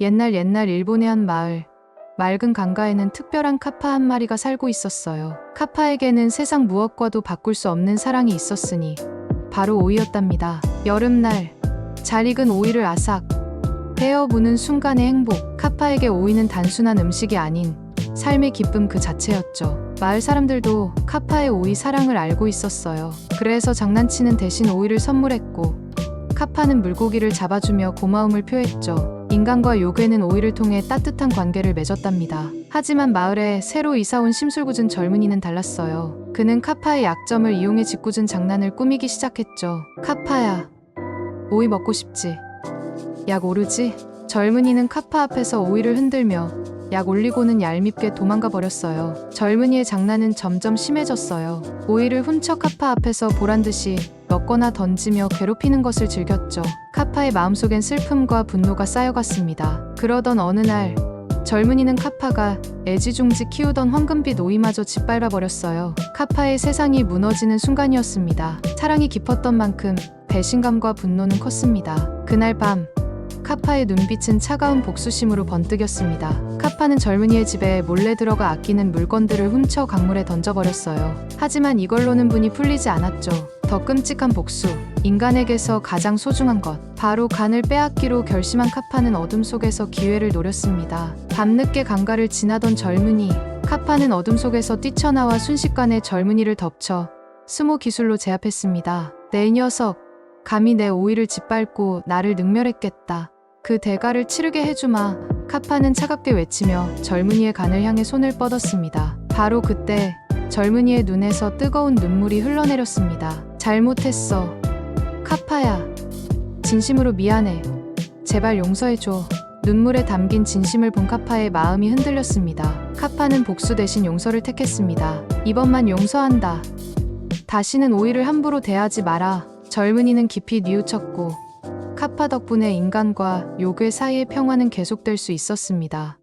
옛날 옛날 일본의 한 마을. 맑은 강가에는 특별한 카파 한 마리가 살고 있었어요. 카파에게는 세상 무엇과도 바꿀 수 없는 사랑이 있었으니 바로 오이였답니다. 여름날 잘 익은 오이를 아삭 베어 무는 순간의 행복. 카파에게 오이는 단순한 음식이 아닌 삶의 기쁨 그 자체였죠. 마을 사람들도 카파의 오이 사랑을 알고 있었어요. 그래서 장난치는 대신 오이를 선물했고 카파는 물고기를 잡아주며 고마움을 표했죠. 인간과 요괴는 오이를 통해 따뜻한 관계를 맺었답니다. 하지만 마을에 새로 이사온 심술궂은 젊은이는 달랐어요. 그는 카파의 약점을 이용해 짓궂은 장난을 꾸미기 시작했죠. 카파야, 오이 먹고 싶지? 약 오르지? 젊은이는 카파 앞에서 오이를 흔들며 약 올리고는 얄밉게 도망가 버렸어요. 젊은이의 장난은 점점 심해졌어요. 오이를 훔쳐 카파 앞에서 보란 듯이 먹거나 던지며 괴롭히는 것을 즐겼죠. 카파의 마음속엔 슬픔과 분노가 쌓여갔습니다. 그러던 어느 날 젊은이는 카파가 애지중지 키우던 황금빛 오이마저 짓밟아 버렸어요. 카파의 세상이 무너지는 순간이었습니다. 사랑이 깊었던 만큼 배신감과 분노는 컸습니다. 그날 밤 카파의 눈빛은 차가운 복수심으로 번뜩였습니다. 카파는 젊은이의 집에 몰래 들어가 아끼는 물건들을 훔쳐 강물에 던져버렸어요. 하지만 이걸로는 분이 풀리지 않았죠. 더 끔찍한 복수. 인간에게서 가장 소중한 것. 바로 간을 빼앗기로 결심한 카파는 어둠 속에서 기회를 노렸습니다. 밤늦게 강가를 지나던 젊은이. 카파는 어둠 속에서 뛰쳐나와 순식간에 젊은이를 덮쳐 스모 기술로 제압했습니다. 내 녀석. 감히 내 오이를 짓밟고 나를 능멸했겠다. 그 대가를 치르게 해주마. 카파는 차갑게 외치며 젊은이의 간을 향해 손을 뻗었습니다. 바로 그때 젊은이의 눈에서 뜨거운 눈물이 흘러내렸습니다. 잘못했어. 카파야. 진심으로 미안해. 제발 용서해줘. 눈물에 담긴 진심을 본 카파의 마음이 흔들렸습니다. 카파는 복수 대신 용서를 택했습니다. 이번만 용서한다. 다시는 오이를 함부로 대하지 마라. 젊은이는 깊이 뉘우쳤고 카파 덕분에 인간과 요괴 사이의 평화는 계속될 수 있었습니다.